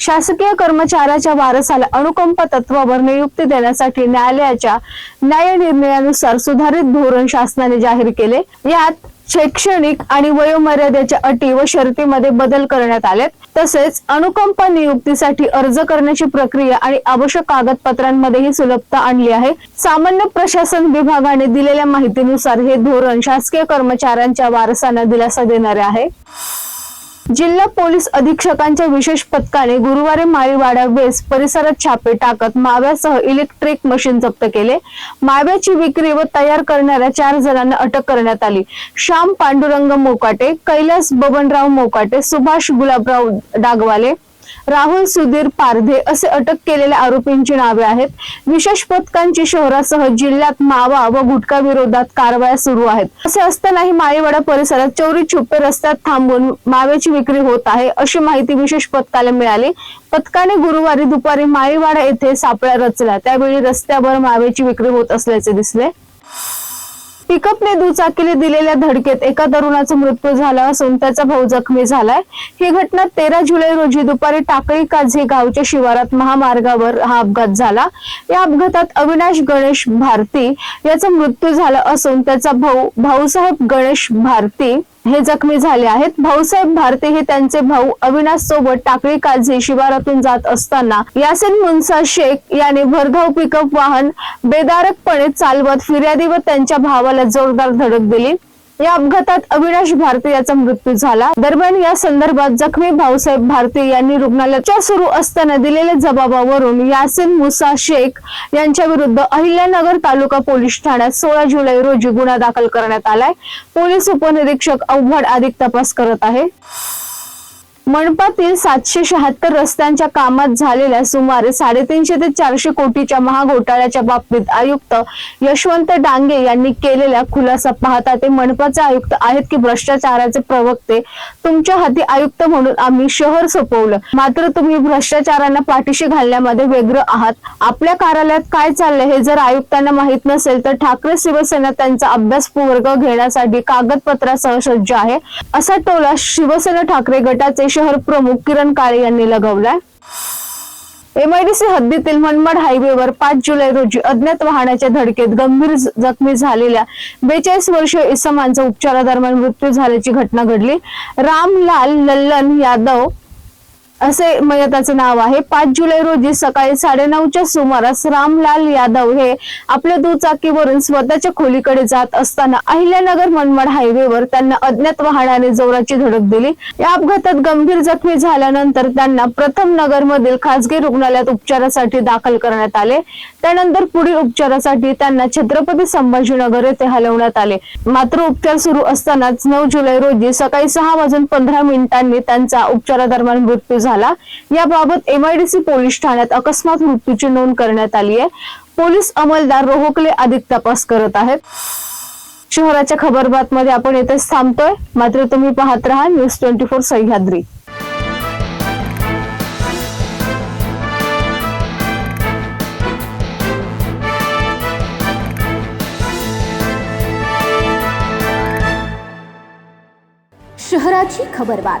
शासकीय कर्मचाऱ्याच्या वारसाला अनुकंप तत्वावर नियुक्ती देण्यासाठी न्यायालयाच्या न्याय निर्णयानुसार सुधारित धोरण शासनाने जाहीर केले. यात शैक्षणिक आणि वयोमर्यादेच्या अटी व शर्तीमध्ये बदल करण्यात आलेत. तसेच अनुकंप नियुक्तीसाठी अर्ज करण्याची प्रक्रिया आणि आवश्यक कागदपत्रांमध्येही सुलभता आणली आहे. सामान्य प्रशासन विभागाने दिलेल्या माहितीनुसार हे धोरण शासकीय कर्मचाऱ्यांच्या वारसांना दिलासा देणारे आहे. जिल्हा पोलीस अधीक्षकांच्या विशेष पथकाने गुरुवारी माळीवाडा वेस परिसरात छापे टाकत माव्यासह इलेक्ट्रिक मशीन जप्त केले. माव्याची विक्री व तयार करणाऱ्या चार जणांना अटक करण्यात आली. श्याम पांडुरंग मोकाटे कैलास बबनराव मोकाटे सुभाष गुलाबराव डागवाले राहुल सुधीर पारधे असे अटक केलेल्या आरोपींची नावे आहेत. विशेष पथकांची शहरासह जिल्ह्यात मावा व गुटखा विरोधात कारवाया सुरू आहेत. असे असतानाही माळीवाडा परिसरात चौरी छुपे रस्त्यात थांबून माव्याची विक्री होत आहे अशी माहिती विशेष पथकाला मिळाली. पथकाने गुरुवारी दुपारी माळीवाडा येथे सापळ्या रचला. त्यावेळी रस्त्यावर माव्याची विक्री होत असल्याचे दिसले. पिकअपने दुचाकीने दिलेल्या धडकेत एका तरुणाचा मृत्यू झाला असून त्याचा भाऊ जखमी झालाय. ही घटना तेरा जुलै रोजी दुपारी टाकळी काझे गावच्या शिवारात महामार्गावर हा अपघात झाला. या अपघातात अविनाश गणेश भारती याचा मृत्यू झाला असून त्याचा भाऊ भाऊसाहेब गणेश भारती हे जखमी झाले आहेत. भाऊसाहेब भारती हे त्यांचे भाऊ अविनाश सोबत टाकळी काझे शिवारातून जात असताना यासिन मुन्सा शेख याने भरधाव पिकअप वाहन बेदारकपणे चालवत फिर्यादी व त्यांच्या भावाला जोरदार धडक दिली. या अपघातात अविनाश भारती याचा मृत्यू झाला. दरम्यान या संदर्भात जखमी भाऊसाहेब भारती यांनी रुग्णालयाच्या सुरू असताना दिलेल्या जबाबावरून यासिन मुसा शेख यांच्या विरुद्ध अहिल्यानगर तालुका पोलीस ठाण्यात सोळा जुलै रोजी गुन्हा दाखल करण्यात आलाय. पोलीस उपनिरीक्षक अवघड अधिक तपास करत आहे. मनपातील सातशे शहात्तर रस्त्यांच्या कामात झालेल्या सुमारे साडेतीनशे ते चारशे कोटीच्या महाघोटाळ्याच्या बाबतीत आयुक्त यशवंत डांगे यांनी केलेला खुलासा पाहता ते मनपाचे आयुक्त आहेत की भ्रष्टाचाराचे प्रवक्ते तुमच्या हाती आयुक्त म्हणून आम्ही शहर सोपवलं. मात्र तुम्ही भ्रष्टाचारांना पाठीशी घालण्यामध्ये व्यग्र आहात. आपल्या कार्यालयात काय चाललंय हे जर आयुक्तांना माहीत नसेल तर ठाकरे शिवसेना त्यांचा अभ्यास वर्ग घेण्यासाठी कागदपत्रासह सज्ज आहे. असा टोला शिवसेना ठाकरे गटाचे शहर प्रमुख किरण काळे यांनी लगावलाय. एमआयडीसी हद्दीतील मनमाड हायवेवर पाच जुलै रोजी अज्ञात वाहनाच्या धडकेत गंभीर जखमी झालेल्या बेचाळीस वर्षीय इसमांचा उपचारादरम्यान मृत्यू झाल्याची घटना घडली. रामलाल लल्लन यादव असे मयताचे नाव आहे. पाच जुलै रोजी सकाळी साडेनऊच्या सुमारास रामलाल यादव हे आपल्या दुचाकीवरून स्वतःच्या खोलीकडे जात असताना अहिल्यानगर मनमाड हायवेवर त्यांना अज्ञात वाहनाने जोराची धडक दिली. या अपघातात गंभीर जखमी झाल्यानंतर त्यांना प्रथम नगर मधील खासगी रुग्णालयात उपचारासाठी दाखल करण्यात आले. त्यानंतर पुढील उपचारासाठी त्यांना छत्रपती संभाजीनगर येथे हलवण्यात आले. मात्र उपचार सुरू असतानाच नऊ जुलै रोजी सकाळी सहा वाजून पंधरा मिनिटांनी त्यांचा उपचारादरम्यान मृत्यू झाला. याबाबत एमआयडीसी पोलीस ठाण्यात अकस्मात मृत्यूची नोंद करण्यात आली आहे. पोलीस अंमलदार रोहकले अधिक तपास करत आहेत. शहराच्या खबरबात मध्ये आपण येथेच थांबतोय. मात्र तुम्ही पाहत राहा न्यूज ट्वेंटी फोर सह्याद्री. शहराची खबरबात